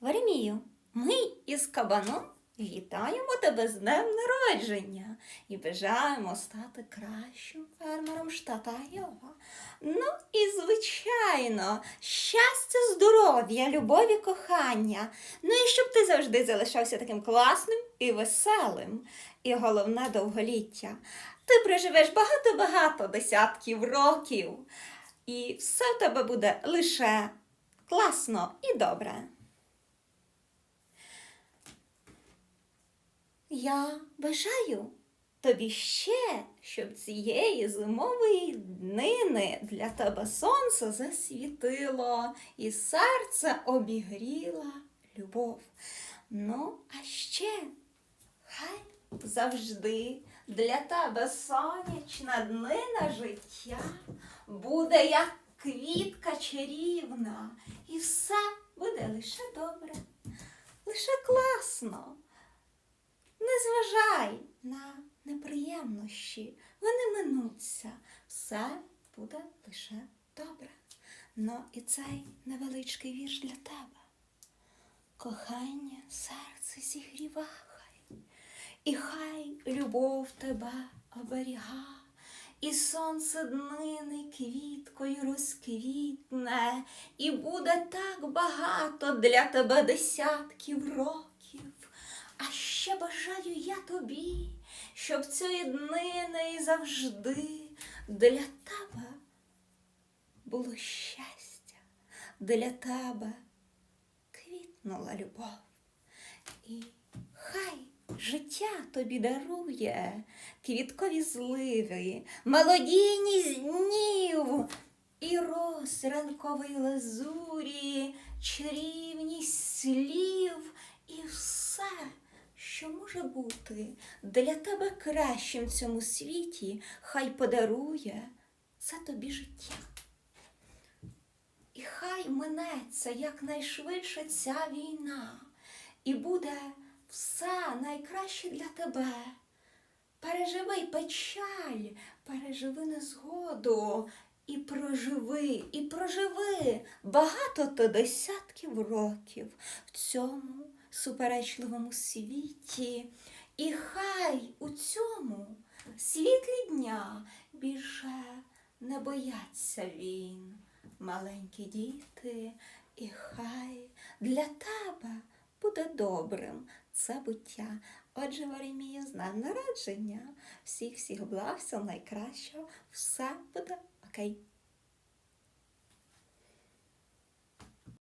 Варемію, ми із кабаном вітаємо тебе з днем народження і бажаємо стати кращим фермером штата Айова. Ну і, звичайно, щастя, здоров'я, любові, кохання. Ну і щоб ти завжди залишався таким класним і веселим. І головне довголіття. Ти проживеш багато-багато десятків років, і все в тебе буде лише класно і добре. Я бажаю тобі ще, щоб цієї зимової днини для тебе сонце засвітило і серце обігріла любов. Ну, а ще хай завжди для тебе сонячна днина життя буде як квітка чарівна, і все буде лише добре, лише класно. Зважай на неприємності, вони минуться, все буде лише добре. Ну і цей невеличкий вірш для тебе. Кохання серце зігрівай, і хай любов тебе оберіга, і сонце днини квіткою розквітне, і буде так багато для тебе десятків років. А ще бажаю я тобі, щоб цієї днини і завжди для тебе було щастя, для тебе квітнула любов. І хай життя тобі дарує квіткові зливи, мелодійність днів і роз ранкової лазурі, чарівність слів і все, що може бути для тебе кращим в цьому світі, хай подарує це тобі життя. І хай минеться якнайшвидше ця війна, і буде все найкраще для тебе. Переживи печаль, переживи незгоду, і проживи, і проживи багато то десятків років в цьому суперечливому світі. І хай у цьому світлі дня більше не бояться він, маленькі діти, і хай для тебе буде добрим це буття. Отже, Варемію, з днем народження. Всіх всіх благ, всього найкращого. Все буде окей.